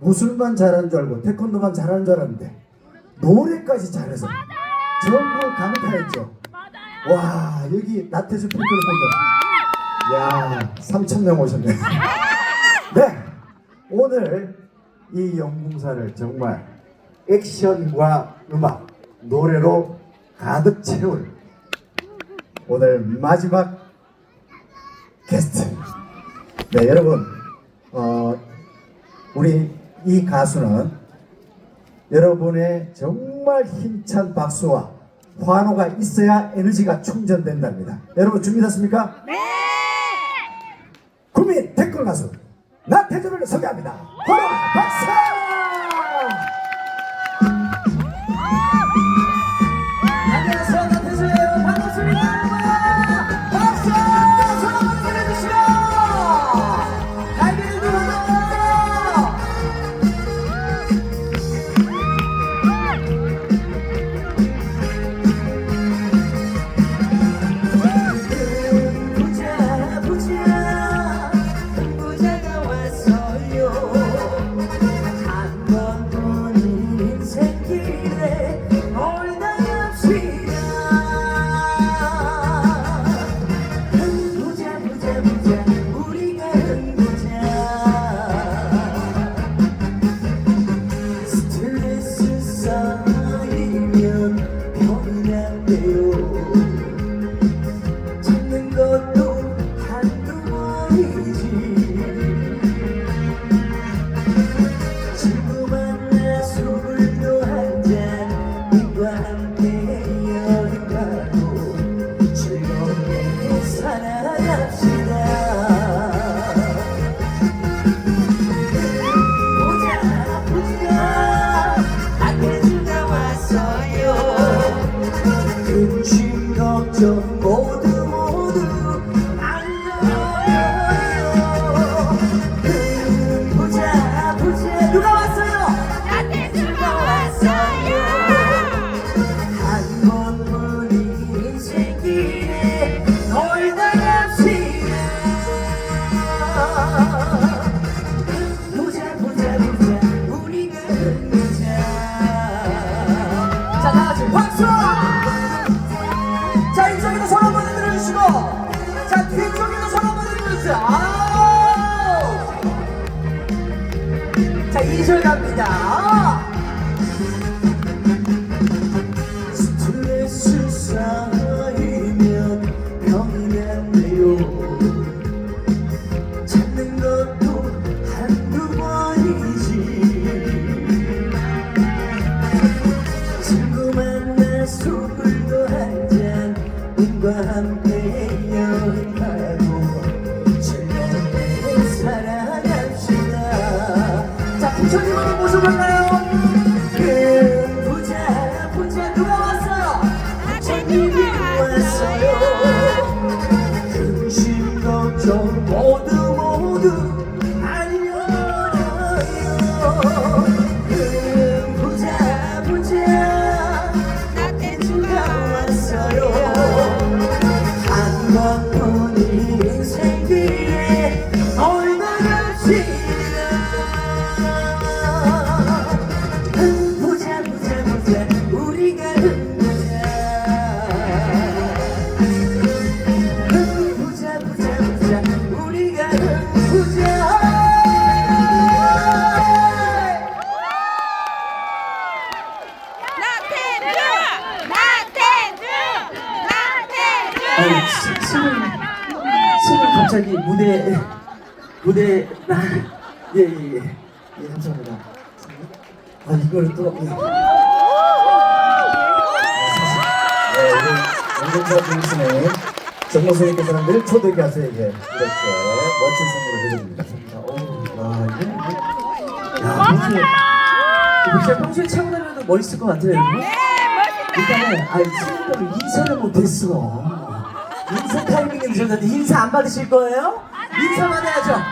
무술만 잘하는 줄 알고 태권도만 잘하는 줄 알았는데 노래까지 잘해서 전부 강타했죠. 와 여기 나태주 팬클럽 분들 야 3천 명 오셨네. 네 오늘 이 영궁사를 정말 액션과 음악 노래로 가득 채울 오늘 마지막 게스트. 네 여러분 어 우리 이 가수는 여러분의 정말 힘찬 박수와 환호가 있어야 에너지가 충전된답니다. 여러분 준비됐습니까? 네. 국민 댓글 가수 나태주를 소개합니다. 환호 자 2절 갑니다 신을 신을 갑자기 무대 무대 예예예 예, 예, 감사합니다. 아 이걸 또 예. 네, 우리 영경사 중심의 있는 사람들 초대 가수에게. 이렇게 멋진 선물을 해드립니다. 아 이게 야 평소에 평소에 차고 다녀도 멋있을 것 같아요 네! 일단은 아 친구들 인사를 못했어 인사 타이밍이 늦었는데 인사 안 받으실 거예요? 인사 받아야죠.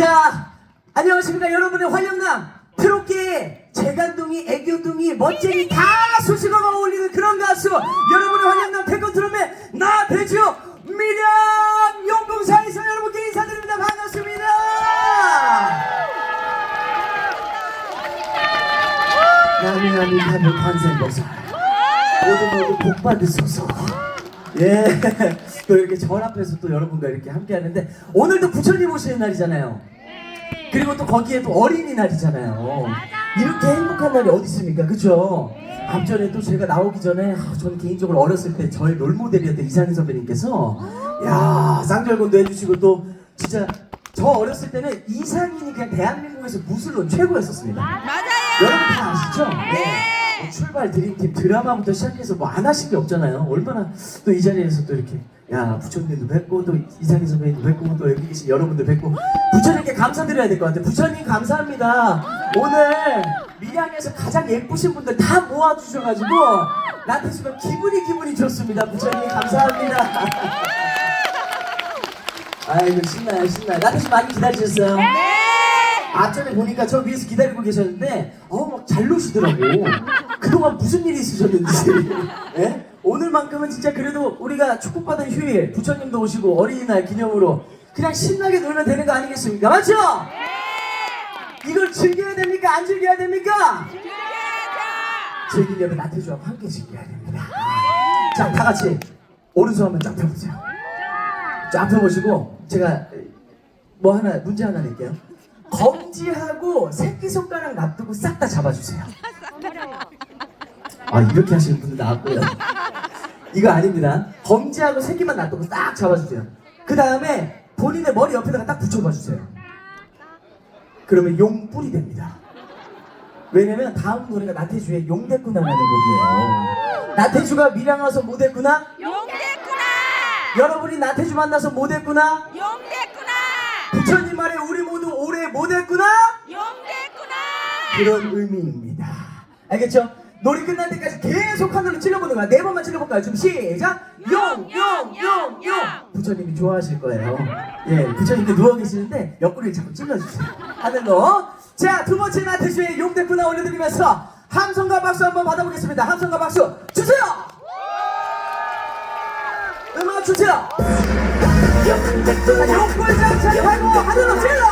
자 안녕하십니까. 여러분의 활력남 트롯계의 재간둥이 애교둥이 멋쟁이 다 수식어가 어울리는 그런 가수. 여러분의 활력남 태권 트롯의 나대주 미련 용궁사에서 여러분께 인사드립니다. 반갑습니다. 남이 남이 하늘 반생 벗어 모두 모두 복 받으소서. 예. 또 이렇게 절 앞에서 또 여러분과 이렇게 함께 하는데 오늘도 부처님 오시는 날이잖아요. 그리고 또 거기에 또 어린이날이잖아요. 이렇게 행복한 날이 어디 있습니까? 그죠? 앞전에 또 제가 나오기 전에 아, 저는 개인적으로 어렸을 때 저의 롤모델이었던 이상희 선배님께서 야 쌍절곤도 해주시고 또 진짜 저 어렸을 때는 이상인이 그냥 대한민국에서 무술론 최고였었습니다. 맞아요. 여러분 다 아시죠? 네. 뭐 출발 드림팀 드라마부터 시작해서 뭐 안 하신 게 없잖아요. 얼마나 또 이 자리에서 또 이렇게 야 부처님도 뵙고 또 이상희 선배님도 뵙고 또 여기 계신 여러분들 뵙고 부처님께 감사드려야 될 것 같아요. 부처님 감사합니다. 오늘 밀양에서 가장 예쁘신 분들 다 모아주셔가지고 나한테 지금 기분이 기분이 좋습니다. 부처님 감사합니다. 아이고 신나요 신나요. 나한테 좀 많이 기다리셨어요? 앞전에 보니까 저 위에서 기다리고 계셨는데 어막잘 노시더라고 그동안 무슨 일이 있으셨는지 예? 오늘만큼은 진짜 그래도 우리가 축복받은 휴일 부처님도 오시고 어린이날 기념으로 그냥 신나게 놀면 되는 거 아니겠습니까 맞죠? 이걸 즐겨야 됩니까 안 즐겨야 됩니까? 즐기려면 나태주하고 함께 즐겨야 됩니다 자 다 같이 오른손 한번 쫙 펴보세요 쫙 펴보시고 제가 뭐 하나 문제 하나 낼게요. 검지하고 새끼손가락 놔두고 싹 다 잡아주세요. 아 이렇게 하시는 분들 나왔고요. 이거 아닙니다. 검지하고 새끼만 놔두고 싹 잡아주세요. 그 다음에 본인의 머리 옆에다가 딱 붙여봐 주세요. 그러면 용뿔이 됩니다. 왜냐면 다음 노래가 나태주의 용됐구나라는 곡이에요. 나태주가 밀양 와서 못했구나? 용됐구나. 여러분이 나태주 만나서 못했구나? 용됐구나. 부처님 말에 우리 모두 오래 못했구나? 용됐구나. 그런 의미입니다. 알겠죠? 노래 끝날 때까지 계속 하늘로 찔러보는 거야. 네 번만 찔러볼까요? 지금 시작! 용! 용! 용! 용! 부처님이 좋아하실 거예요. 예, 부처님 이렇게 누워 계시는데 옆구리를 자꾸 찔러주세요. 하늘로. 자, 두 번째 나태주의 용됐구나 올려드리면서 함성과 박수 한번 받아보겠습니다. 함성과 박수 주세요! 음악 주세요! 용됐구나 용불장 차리고 하늘로 찔러!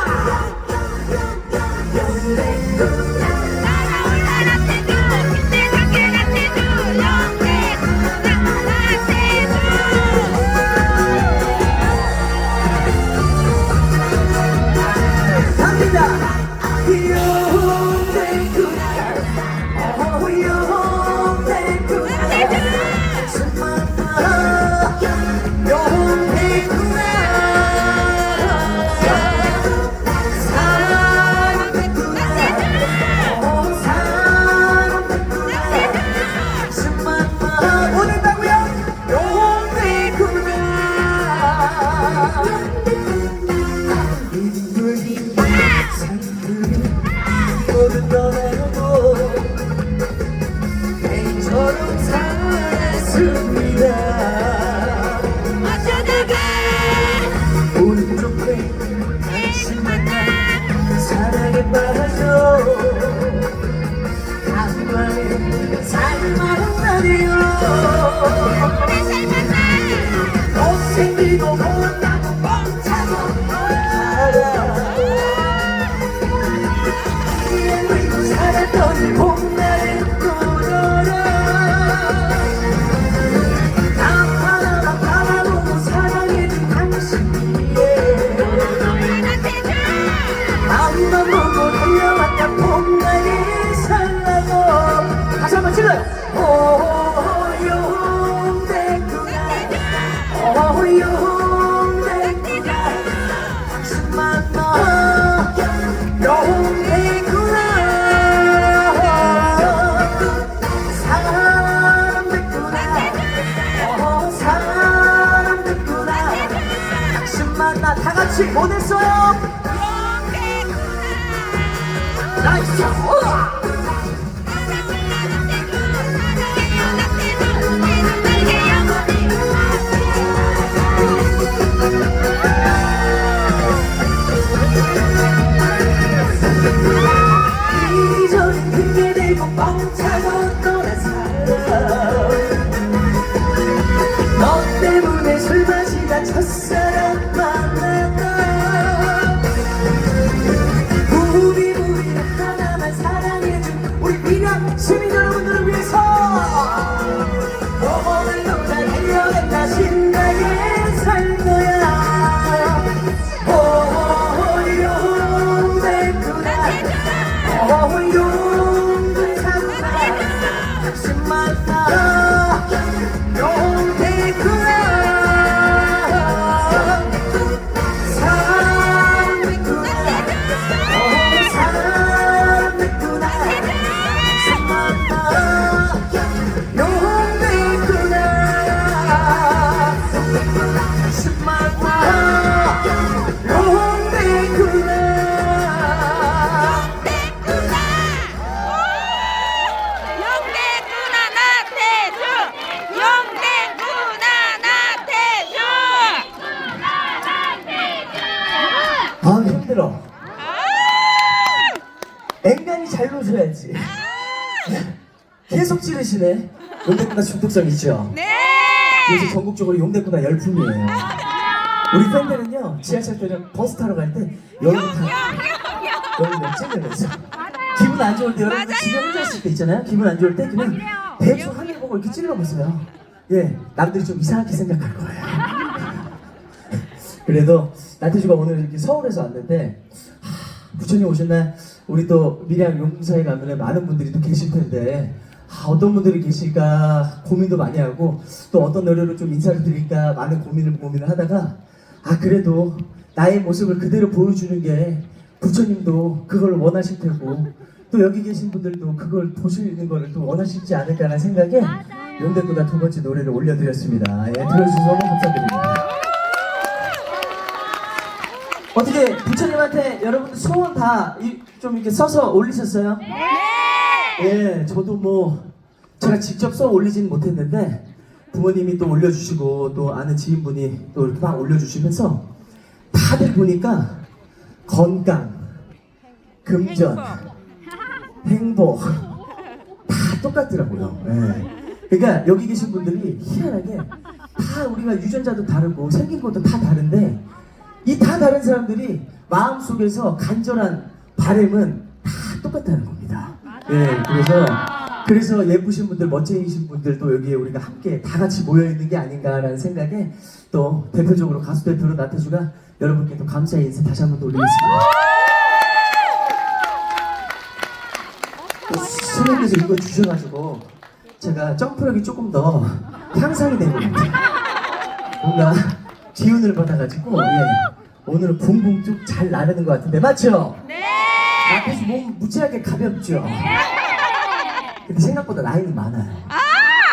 잘 노셔야지. 계속 찌르시네. 용대꾸나 중독성 있죠? 네. 요새 전국적으로 용대꾸나 열풍이에요. 우리 팬들은요, 지하철 때는 버스 타러 갈 때 여기 다 여기 몇 찔러면서 기분 안 좋을 때 여러분. 집에 혼자 있을 때 있잖아요. 기분 안 좋을 때 그냥 그래요. 대충 한개 보고 이렇게 찔러보세요. 예, 남들이 좀 이상하게 생각할 거예요. 그래도 나태주가 오늘 이렇게 서울에서 왔는데 하, 부천이 오신 날 우리 또 밀양 용사에 가면은 많은 분들이 또 계실 텐데 아, 어떤 분들이 계실까 고민도 많이 하고 또 어떤 노래로 좀 인사를 드릴까 많은 고민을 고민을 하다가 아 그래도 나의 모습을 그대로 보여주는 게 부처님도 그걸 원하실 테고 또 여기 계신 분들도 그걸 보시는 거를 또 원하실지 않을까라는 생각에 용대꾸다 두 번째 노래를 올려드렸습니다. 예, 들어주셔서 너무 감사드립니다. 어떻게 부처님한테 여러분들 소원 다 좀 이렇게 써서 올리셨어요? 네. 예, 저도 뭐 제가 직접 써 올리진 못했는데 부모님이 또 올려주시고 또 아는 지인분이 또 이렇게 막 올려주시면서 다들 보니까 건강, 금전, 행복 다 똑같더라고요. 예. 그러니까 여기 계신 분들이 희한하게 다 우리가 유전자도 다르고 생긴 것도 다 다른데 이 다 다른 사람들이 마음 속에서 간절한 바램은 다 똑같다는 겁니다. 예, 그래서 그래서 예쁘신 분들, 멋쟁이신 분들도 여기에 우리가 함께 다 같이 모여 있는 게 아닌가라는 생각에 또 대표적으로 가수 대표로 나태주가 여러분께 또 감사의 인사 다시 한번더 올리겠습니다. 선생님께서 이거 주셔가지고 제가 점프력이 조금 더 향상이 된 것 같아요. 뭔가 기운을 받아가지고 예, 오늘은 붕붕 쭉 잘 나르는 것 같은데 맞죠? 네. 앞에서 몸 무지하게 가볍죠? 근데 생각보다 나이는 많아요. 아,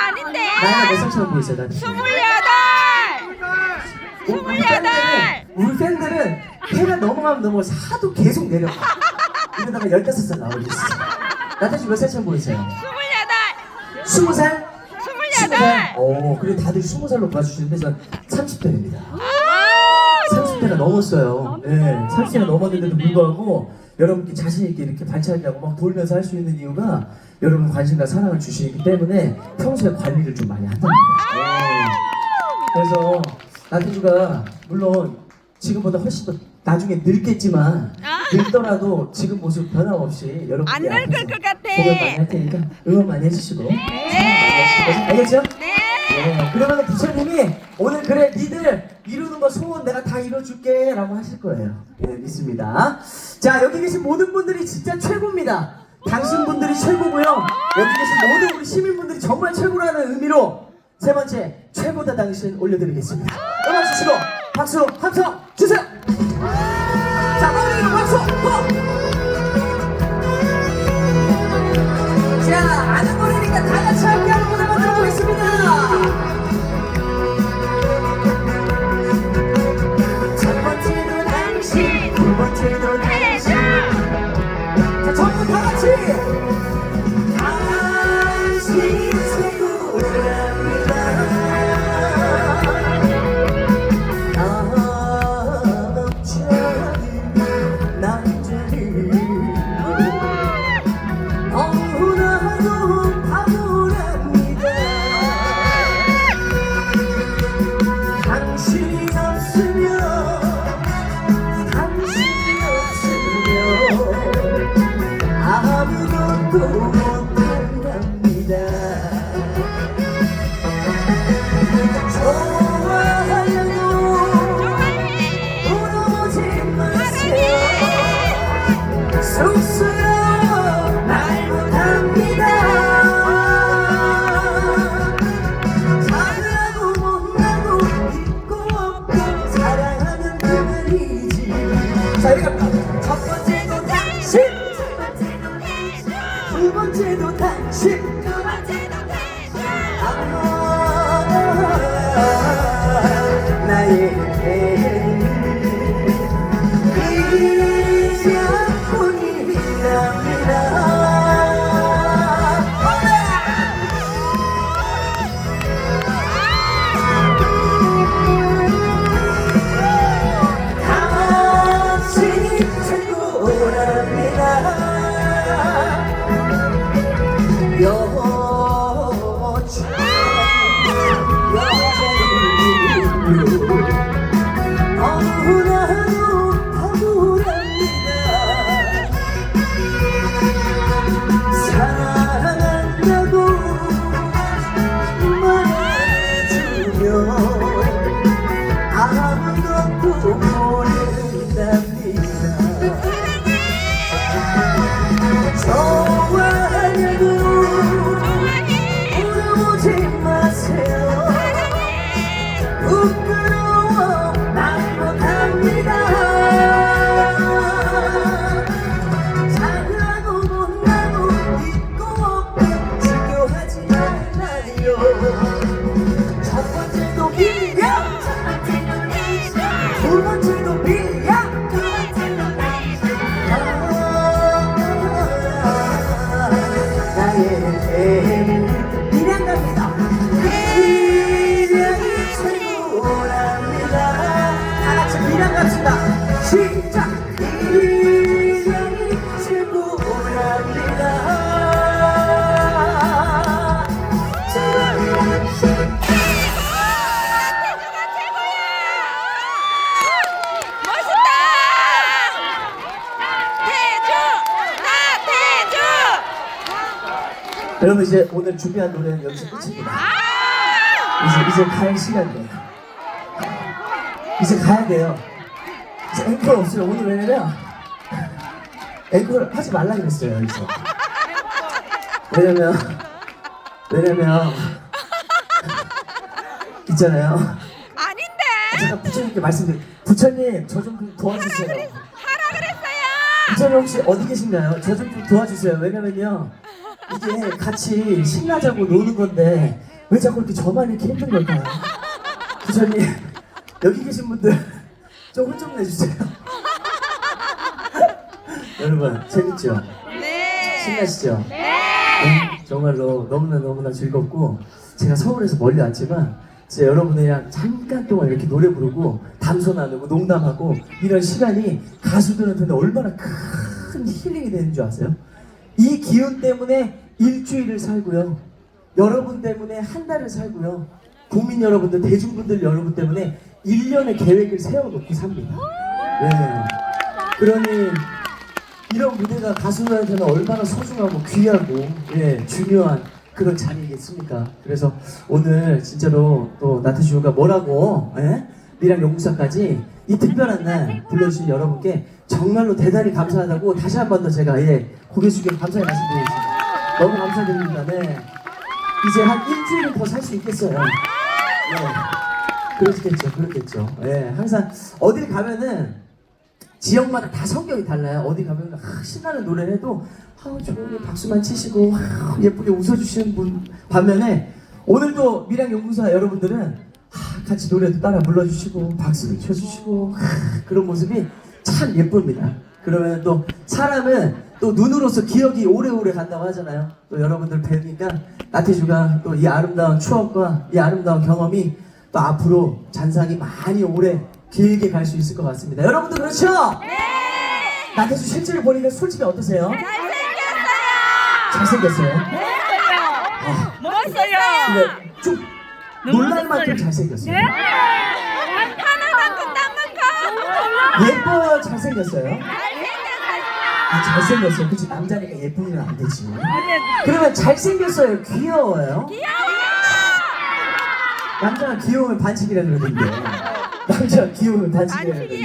아닌데. 나이가 몇 살처럼 보이세요? 나한테? 스물여덟. 우리 팬들은, 우리 팬들은 해가 넘어가면 넘어서 하도 계속 내려가. 이러다가 15살 나오겠어. 나한테 몇 살처럼 보이세요? 스물여덟. 20살? 스물여덟. 오, 그래 다들 20살로 봐주시는데 전 30대입니다. 아, 30대가 넘었어요. 예, 30대가 넘었는데도 불구하고 여러분께 자신있게 이렇게 발차기하고 막 돌면서 할 수 있는 이유가 여러분 관심과 사랑을 주시기 때문에 평소에 관리를 좀 많이 한답니다. 예. 그래서 나태주가 물론 지금보다 훨씬 더 나중에 늙겠지만 늙더라도 지금 모습 변함없이 여러분께 안 늙을 것 같아. 공연 많이 할 테니까 응원 많이 해주시고 사랑 많이 해주시고 알겠죠? 네. 예, 그러면 부처님이 오늘 그래 니들 이루는 거 소원 내가 다 이뤄줄게 라고 하실 거예요. 예 믿습니다. 자 여기 계신 모든 분들이 진짜 최고입니다. 당신 분들이 최고고요. 여기 계신 모든 우리 시민분들이 정말 최고라는 의미로 세 번째 최고다 당신 올려드리겠습니다. 음악 주시고 박수 함성 주세요. 자 머리로 박수 부 여러분 이제 오늘 준비한 노래는 여기서 끝입니다. 이제 이제 갈 시간이에요. 이제 가야 돼요. 이제 앵콜 없어요. 오늘 왜냐면 앵콜 하지 말라 그랬어요 여기서 왜냐면 왜냐면 있잖아요. 아닌데. 제가 부처님께 말씀드린 부처님 저 좀 도와주세요. 하라 그랬어요. 부처님 혹시 어디 계신가요? 저 좀 도와주세요. 왜냐면요 이게 같이 신나자고 노는 건데 왜 자꾸 이렇게 저만 이렇게 힘든 걸까요? 부처님 여기 계신 분들 좀 혼좀 내주세요 여러분 재밌죠? 네. 신나시죠? 네. 네, 정말로 너무나 너무나 즐겁고 제가 서울에서 멀리 왔지만 진짜 여러분이랑 잠깐 동안 이렇게 노래 부르고 담소 나누고 농담하고 이런 시간이 가수들한테는 얼마나 큰 힐링이 되는 줄 아세요? 이 기운 때문에 일주일을 살고요. 여러분 때문에 한 달을 살고요. 국민 여러분들, 대중분들 여러분 때문에 1년의 계획을 세워놓고 삽니다. 네. 그러니 이런 무대가 가수들한테는 얼마나 소중하고 귀하고 예 중요한 그런 자리겠습니까? 그래서 오늘 진짜로 또 나태주가 뭐라고 예? 미랑 용사까지 이 특별한 날 불러주신 여러분께 정말로 대단히 감사하다고 다시 한 번 더 제가 예 고개 숙여 감사의 말씀드리겠습니다. 너무 감사드립니다. 네. 이제 한 일주일은 더 살 수 있겠어요. 예. 그렇겠죠, 그렇겠죠. 예, 항상 어딜 가면은 지역마다 다 성격이 달라요. 어디 가면 아, 신나는 노래를 해도 아, 조용히 박수만 치시고 아, 예쁘게 웃어주시는 분 반면에 오늘도 미랑 연구사 여러분들은 아, 같이 노래도 따라 불러주시고 박수를 쳐주시고 아, 그런 모습이 참 예쁩니다. 그러면 또 사람은 또 눈으로서 기억이 오래오래 간다고 하잖아요. 또 여러분들 뵈니까 나태주가 또 이 아름다운 추억과 이 아름다운 경험이 또 앞으로 잔상이 많이 오래 길게 갈 수 있을 것 같습니다. 여러분들 그렇죠? 네. 나태주 실제로 보니까 솔직히 어떠세요? 잘생겼어요. 잘생겼어요? 멋있어요. 근데 좀 놀랄 만큼 잘생겼어요. 하나만큼 남만큼. 예뻐요? 잘생겼어요? 잘생겼어요. 아 잘생겼어요. 그치 남자니까 예쁘면 안 되지. 그러면 잘생겼어요? 귀여워요? 귀여워. 남자가 귀여우면 반칙이라 그러던데. 남자가 귀여우면 반칙이라 그러던데.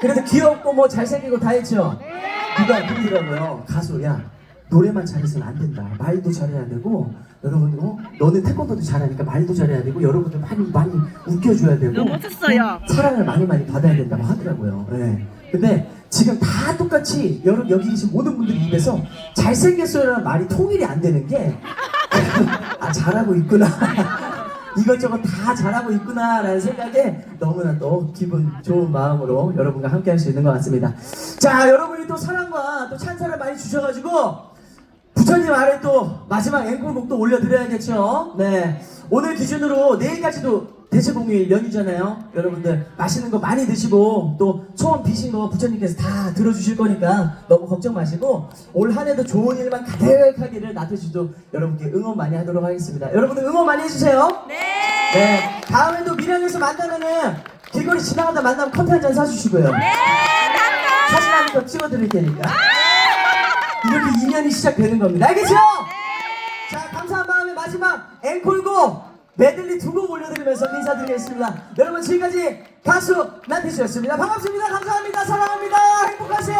그래도 귀엽고 뭐 잘생기고 다 했죠? 누가 그러더라고요. 가수, 야, 노래만 잘해서는 안 된다. 말도 잘해야 되고, 여러분, 어? 너는 태권도도 잘하니까 말도 잘해야 되고, 여러분들 많이, 많이 웃겨줘야 되고, 너무 멋졌어요. 사랑을 많이 많이 받아야 된다고 하더라고요. 예. 근데 지금 다 똑같이 여러분 여기 계신 모든 분들 입에서 잘생겼어요라는 말이 통일이 안 되는 게, 아, 잘하고 있구나. 이것저것 다 잘하고 있구나라는 생각에 너무나 또 기분 좋은 마음으로 여러분과 함께 할 수 있는 것 같습니다. 자, 여러분이 또 사랑과 또 찬사를 많이 주셔가지고 부처님 아래 또 마지막 앵콜곡도 올려드려야겠죠? 네. 오늘 기준으로 내일까지도 대체공휴일 연휴잖아요. 여러분들 맛있는 거 많이 드시고 또 소원 비신 거 부처님께서 다 들어주실 거니까 너무 걱정 마시고 올 한 해도 좋은 일만 가득하기를 나태주도 여러분께 응원 많이 하도록 하겠습니다. 여러분들 응원 많이 해주세요. 네. 네. 다음에도 밀양에서 만나면은 길거리 지나가다 만나면 커피 한 잔 사주시고요. 네. 사진 한번 찍어드릴 테니까. 이렇게 인연이 시작되는 겁니다. 알겠죠? 자, 감사한 마음에 마지막 앵콜곡 메들리 두 곡 올려드리면서 인사드리겠습니다. 여러분 지금까지 가수 나태주였습니다. 반갑습니다. 감사합니다. 사랑합니다. 행복하세요.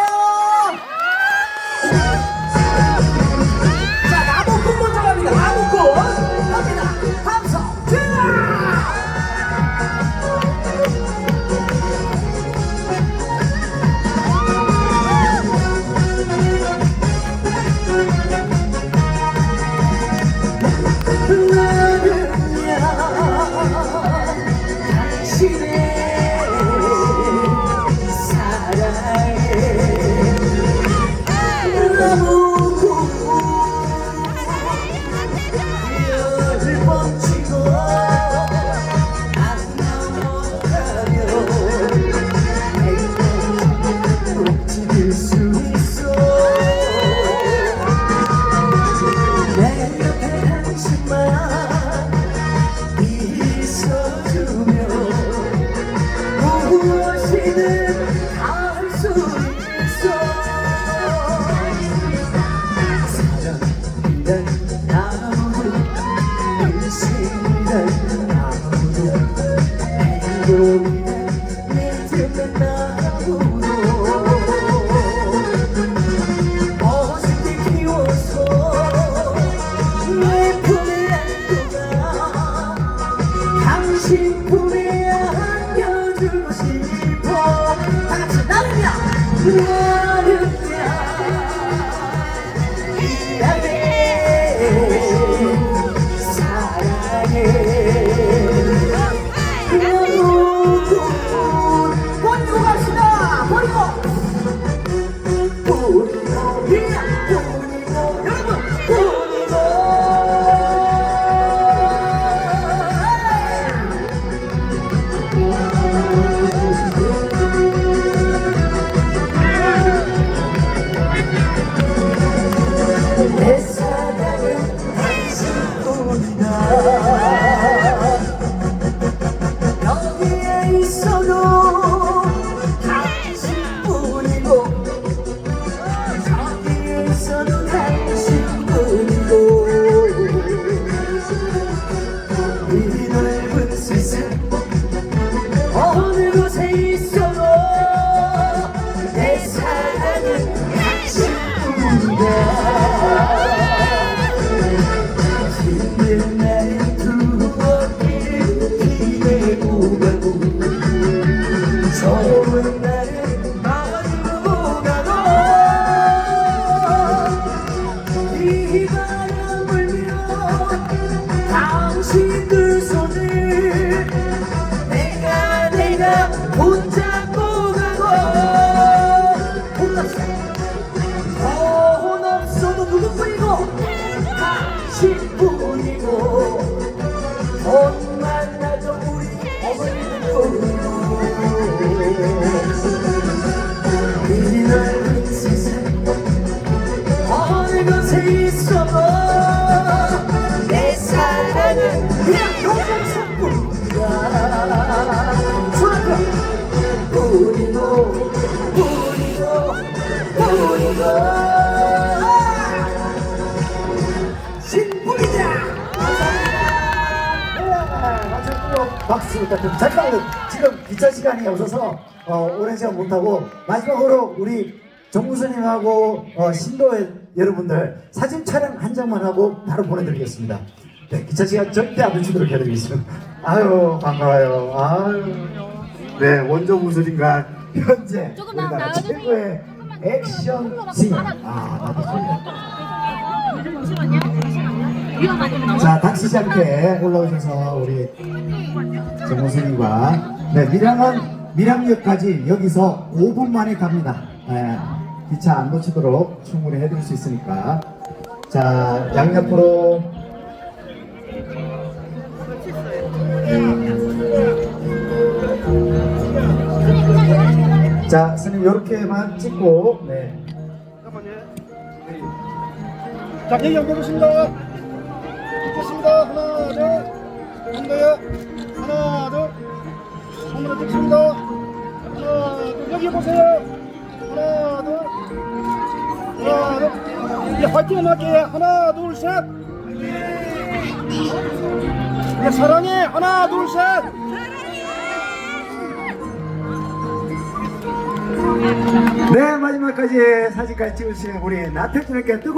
박수 부탁드립니다. 잠깐만 지금 기차 시간이 없어서 어, 오랜 시간 못하고 마지막으로 우리 정무수님하고 어, 신도의 여러분들 사진 촬영 한 장만 하고 바로 보내드리겠습니다. 네, 기차 시간 절대 안 늦추도록 해드리겠습니다. 아유 반가워요. 아유. 네 원조 무술인가 현재 우리나라 나와주세요. 최고의 액션 싱어. 아 나도 잠시만요. 잠시만요. 자, 다치지 않게 올라오셔서 우리 정호승님과 네, 밀양은 밀양역까지 여기서 5분 만에 갑니다. 네, 기차 안 놓치도록 충분히 해드릴 수 있으니까. 자, 양옆으로. 자, 스님 이렇게만 찍고, 네. 자, 여기 연결하겠습니다. 찍겠습니다. 하나, 둘. 한 더요. 하나, 둘. 한번더 찍습니다. 하나, 둘. 여기 보세요. 하나, 둘. 하나, 둘. 이제 화이팅 할게요. 하나, 둘, 셋. 이제 사랑해. 하나, 둘, 셋. 네, 마지막까지 사진까지 찍으신 우리 나태준에게 뜨거